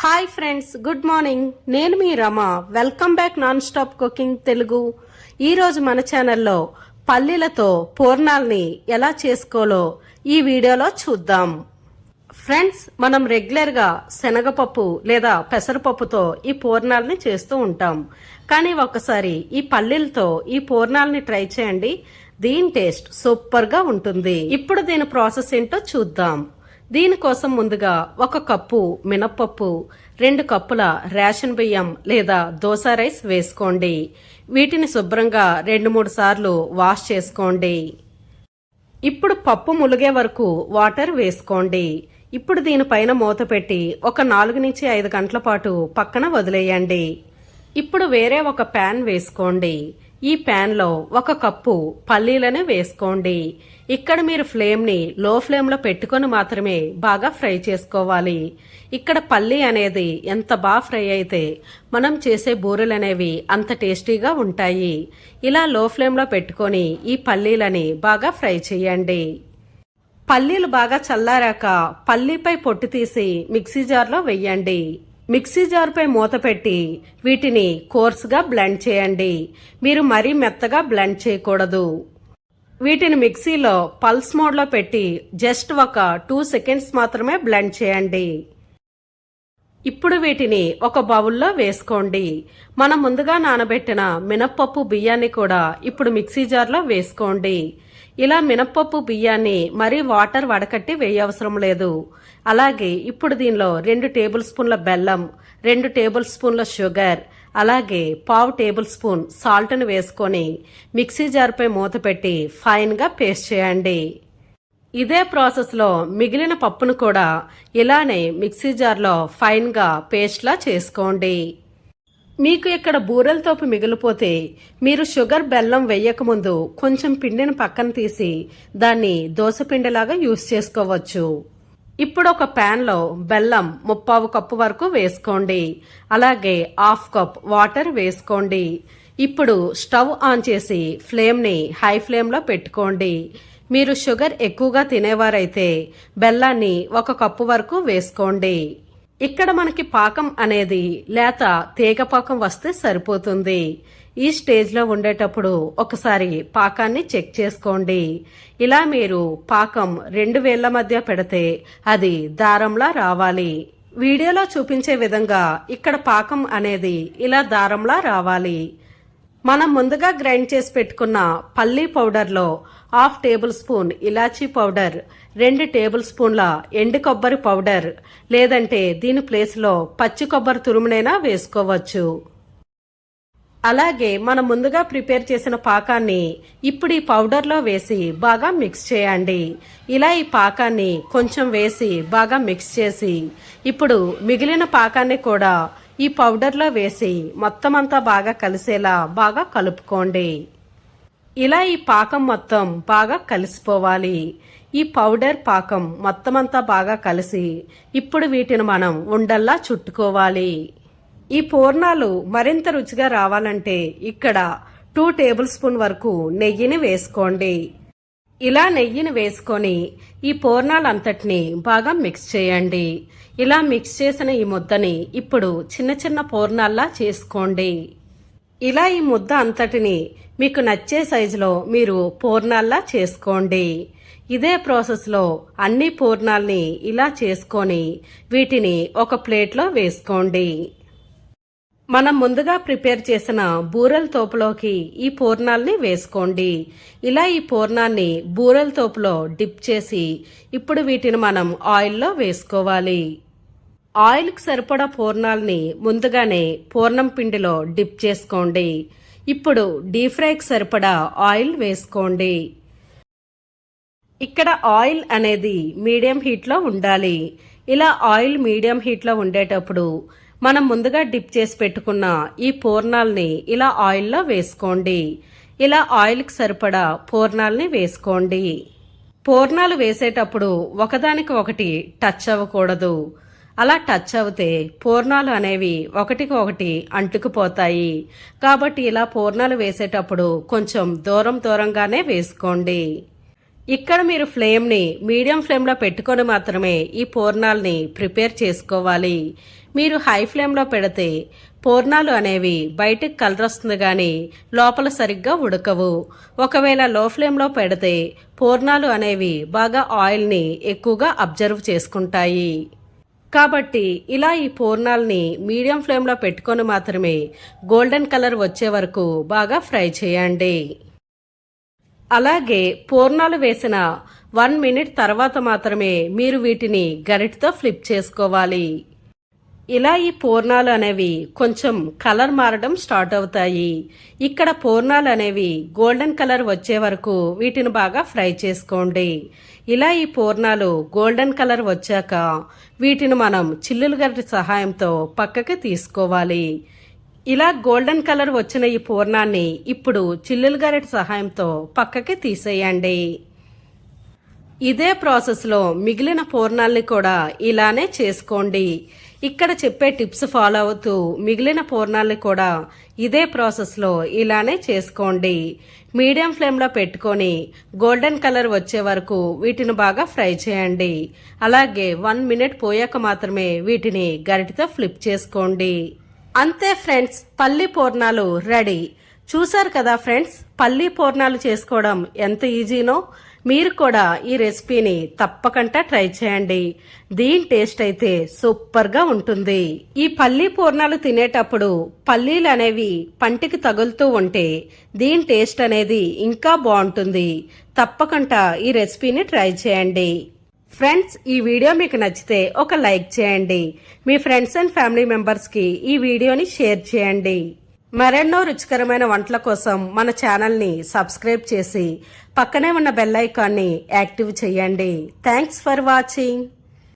Hi friends good morning నేను మీ Rama. Welcome back non stop cooking Telugu ఈరోజు మన ఛానల్లో పల్లీలతో పూర్ణాల్ని ఎలా చేసుకోలో ఈ వీడియోలో చూద్దాం. ఫ్రెండ్స్ మనం రెగ్యులర్గా శనగపప్పు లేదా పెసరపప్పుతో ఈ పూర్ణాలని చేస్తూ ఉంటాం. కానీ ఒకసారి ఈ పల్లీలతో ఈ పూర్ణాలని ట్రై చేయండి. దీని టేస్ట్ సూపర్గా ఉంటుంది. ఇప్పుడు దీని ప్రాసెస్ ఏంటో చూద్దాం. దీనికోసం ముందుగా ఒక కప్పు మినప్పప్పు రెండు కప్పుల రేషన్ బియ్యం లేదా దోశ రైస్ వేసుకోండి. వీటిని శుభ్రంగా రెండు మూడు సార్లు వాష్ చేసుకోండి. ఇప్పుడు పప్పు ములిగే వరకు వాటర్ వేసుకోండి. ఇప్పుడు దీనిపైన మూత పెట్టి ఒక నాలుగు నుంచి ఐదు గంటల పాటు పక్కన వదిలేయండి. ఇప్పుడు వేరే ఒక ప్యాన్ వేసుకోండి. ఈ ప్యాన్లో ఒక కప్పు పల్లీలను వేసుకోండి. ఇక్కడ మీరు ఫ్లేమ్ని లో ఫ్లేమ్లో పెట్టుకొని మాత్రమే బాగా ఫ్రై చేసుకోవాలి. ఇక్కడ పల్లీ అనేది ఎంత బాగా ఫ్రై అయితే మనం చేసే బూరెలు అనేవి అంత టేస్టీగా ఉంటాయి. ఇలా లో ఫ్లేమ్లో పెట్టుకొని ఈ పల్లీలని బాగా ఫ్రై చేయండి. పల్లీలు బాగా చల్లారాక పల్లీపై పొట్టు తీసి మిక్సీ జార్లో వెయ్యండి మిక్సీ జార్పై మూత పెట్టి వీటిని కోర్సుగా బ్లెండ్ చేయండి. మీరు మరీ మెత్తగా బ్లెండ్ చేయకూడదు. వీటిని మిక్సీలో పల్స్ మోడ్లో పెట్టి జస్ట్ ఒక టూ సెకండ్స్ మాత్రమే బ్లెండ్ చేయండి. ఇప్పుడు వీటిని ఒక బౌల్లో వేసుకోండి. మనం ముందుగా నానబెట్టిన మినప్పప్పు బియ్యాన్ని కూడా ఇప్పుడు మిక్సీ జార్లో వేసుకోండి. ఇలా మినప్పప్పు బియ్యాన్ని మరీ వాటర్ వడకట్టి వేయవసరం లేదు. అలాగే ఇప్పుడు దీనిలో రెండు టేబుల్ స్పూన్ల బెల్లం రెండు టేబుల్ స్పూన్ల షుగర్ అలాగే పావు టేబుల్ స్పూన్ సాల్ట్ను వేసుకొని మిక్సీ జార్పై మూత పెట్టి ఫైన్గా పేస్ట్ చేయండి. ఇదే ప్రాసెస్లో మిగిలిన పప్పును కూడా ఇలానే మిక్సీ జార్లో ఫైన్గా పేస్ట్లా చేసుకోండి. మీకు ఇక్కడ బూరెల తోపు మిగిలిపోతే మీరు షుగర్ బెల్లం వేయకముందు కొంచెం పిండిని పక్కన తీసి దాన్ని దోశపిండిలాగా యూస్ చేసుకోవచ్చు. ఇప్పుడు ఒక ప్యాన్లో బెల్లం ముప్పావు కప్పు వరకు వేసుకోండి. అలాగే హాఫ్ కప్ వాటర్ వేసుకోండి. ఇప్పుడు స్టవ్ ఆన్ చేసి ఫ్లేమ్ని హై ఫ్లేమ్లో పెట్టుకోండి. మీరు షుగర్ ఎక్కువగా తినేవారైతే బెల్లాన్ని ఒక కప్పు వరకు వేసుకోండి. ఇక్కడ మనకి పాకం అనేది లేత తీగ పాకం వస్తే సరిపోతుంది. ఈ స్టేజ్లో ఉండేటప్పుడు ఒకసారి పాకాన్ని చెక్ చేసుకోండి. ఇలా మీరు పాకం రెండు వేళ్ళ మధ్య పెడితే అది దారంలా రావాలి. వీడియోలో చూపించే విధంగా ఇక్కడ పాకం అనేది ఇలా దారంలా రావాలి. మనం ముందుగా గ్రైండ్ చేసి పెట్టుకున్న పల్లీ పౌడర్లో హాఫ్ టేబుల్ స్పూన్ ఇలాచీ పౌడర్ రెండు టేబుల్ స్పూన్ల ఎండు కొబ్బరి పౌడర్ లేదంటే దీని ప్లేస్లో పచ్చి కొబ్బరి తురుమునైనా వేసుకోవచ్చు. అలాగే మనం ముందుగా ప్రిపేర్ చేసిన పాకాన్ని ఇప్పుడు ఈ పౌడర్లో వేసి బాగా మిక్స్ చేయండి. ఇలా ఈ పాకాన్ని కొంచెం వేసి బాగా మిక్స్ చేసి ఇప్పుడు మిగిలిన పాకాన్ని కూడా ఈ పౌడర్లో వేసి మొత్తం అంతా బాగా కలిసేలా బాగా కలుపుకోండి. ఇలా ఈ పాకం మొత్తం బాగా కలిసిపోవాలి. ఈ పౌడర్ పాకం మొత్తం అంతా బాగా కలిసి ఇప్పుడు వీటిని మనం ఉండల్లా చుట్టుకోవాలి. ఈ పూర్ణాలు మరింత రుచిగా రావాలంటే ఇక్కడ టూ టేబుల్ స్పూన్ వరకు నెయ్యిని వేసుకోండి. ఇలా నెయ్యిని వేసుకొని ఈ పూర్ణాలంతటిని బాగా మిక్స్ చేయండి. ఇలా మిక్స్ చేసిన ఈ ముద్దని ఇప్పుడు చిన్న చిన్న పూర్ణాల్లా చేసుకోండి. ఇలా ఈ ముద్ద అంతటిని మీకు నచ్చే సైజులో మీరు పూర్ణాల్లా చేసుకోండి. ఇదే ప్రాసెస్లో అన్ని పూర్ణాల్ని ఇలా చేసుకొని వీటిని ఒక ప్లేట్లో వేసుకోండి. మనం ముందుగా ప్రిపేర్ చేసిన బూరెల తోపులోకి ఈ పూర్ణాల్ని వేసుకోండి. ఇలా ఈ పూర్ణాన్ని బూరెల తోపులో డిప్ చేసి ఇప్పుడు వీటిని మనం ఆయిల్లో వేసుకోవాలి. ఆయిల్కి సరిపడా పూర్ణాల్ని ముందుగానే పూర్ణం పిండిలో డిప్ చేసుకోండి. ఇప్పుడు డీప్ ఫ్రైకి సరిపడా ఆయిల్ వేసుకోండి. ఇక్కడ ఆయిల్ అనేది మీడియం హీట్లో ఉండాలి. ఇలా ఆయిల్ మీడియం హీట్లో ఉండేటప్పుడు మనం ముందుగా డిప్ చేసి పెట్టుకున్న ఈ పూర్ణాల్ని ఇలా ఆయిల్లో వేసుకోండి. ఇలా ఆయిల్కి సరిపడా పూర్ణాల్ని వేసుకోండి. పూర్ణాలు వేసేటప్పుడు ఒకదానికి ఒకటి టచ్ అవ్వకూడదు. అలా టచ్ అవుతే పూర్ణాలు అనేవి ఒకటికి ఒకటి అంటుకుపోతాయి. కాబట్టి ఇలా పూర్ణాలు వేసేటప్పుడు కొంచెం దూరం దూరంగానే వేసుకోండి. ఇక్కడ మీరు ఫ్లేమ్ని మీడియం ఫ్లేమ్లో పెట్టుకొని మాత్రమే ఈ పూర్ణాల్ని ప్రిపేర్ చేసుకోవాలి. మీరు హై ఫ్లేమ్లో పెడితే పూర్ణాలు అనేవి బయటకు కలర్ వస్తుంది కానీ లోపల సరిగ్గా ఉడకవు. ఒకవేళ లో ఫ్లేమ్లో పెడితే పూర్ణాలు అనేవి బాగా ఆయిల్ని ఎక్కువగా అబ్జర్వ్ చేసుకుంటాయి. కాబట్టి ఇలా ఈ పూర్ణాల్ని మీడియం ఫ్లేమ్లో పెట్టుకొని మాత్రమే గోల్డెన్ కలర్ వచ్చే వరకు బాగా ఫ్రై చేయండి. అలాగే పూర్ణాలు వేసిన వన్ మినిట్ తర్వాత మాత్రమే మీరు వీటిని గరిటతో ఫ్లిప్ చేసుకోవాలి. ఇలా ఈ పూర్ణాలు అనేవి కొంచెం కలర్ మారడం స్టార్ట్ అవుతాయి. ఇక్కడ పూర్ణాలు అనేవి గోల్డెన్ కలర్ వచ్చే వరకు వీటిని బాగా ఫ్రై చేసుకోండి. ఇలా ఈ పూర్ణాలు గోల్డెన్ కలర్ వచ్చాక వీటిని మనం చిల్లులు గరిటి సహాయంతో పక్కకి తీసుకోవాలి. ఇలా గోల్డెన్ కలర్ వచ్చిన ఈ పూర్ణాన్ని ఇప్పుడు చిల్లులు గరిటె సహాయంతో పక్కకి తీసేయండి. ఇదే ప్రాసెస్లో మిగిలిన పూర్ణాల్ని కూడా ఇలానే చేసుకోండి. ఇక్కడ చెప్పే టిప్స్ ఫాలో అవుతూ మిగిలిన పూర్ణాల్ని కూడా ఇదే ప్రాసెస్లో ఇలానే చేసుకోండి. మీడియం ఫ్లేమ్లో పెట్టుకొని గోల్డెన్ కలర్ వచ్చే వరకు వీటిని బాగా ఫ్రై చేయండి. అలాగే వన్ మినిట్ పోయాక మాత్రమే వీటిని గరిటితో ఫ్లిప్ చేసుకోండి. అంతే ఫ్రెండ్స్ పల్లి పూర్ణాలు రెడీ. చూసారు కదా ఫ్రెండ్స్ పల్లి పూర్ణాలు చేసుకోవడం ఎంత ఈజీనో? మీరు కూడా ఈ రెసిపీని తప్పకుండా ట్రై చేయండి. దీని టేస్ట్ అయితే సూపర్గా ఉంటుంది. ఈ పల్లి పూర్ణాలు తినేటప్పుడు పల్లీలు అనేవి పంటికి తగులుతూ ఉంటే దీని టేస్ట్ అనేది ఇంకా బాగుంటుంది. తప్పకుండా ఈ రెసిపీని ట్రై చేయండి. ఫ్రెండ్స్ ఈ వీడియో మీకు నచ్చితే ఒక లైక్ చేయండి. మీ ఫ్రెండ్స్ అండ్ ఫ్యామిలీ మెంబర్స్కి ఈ వీడియోని షేర్ చేయండి. మరెన్నో రుచికరమైన వంటల కోసం మన ఛానల్ని సబ్స్క్రైబ్ చేసి పక్కనే ఉన్న బెల్ ఐకాన్ని యాక్టివ్ చేయండి. Thanks for watching.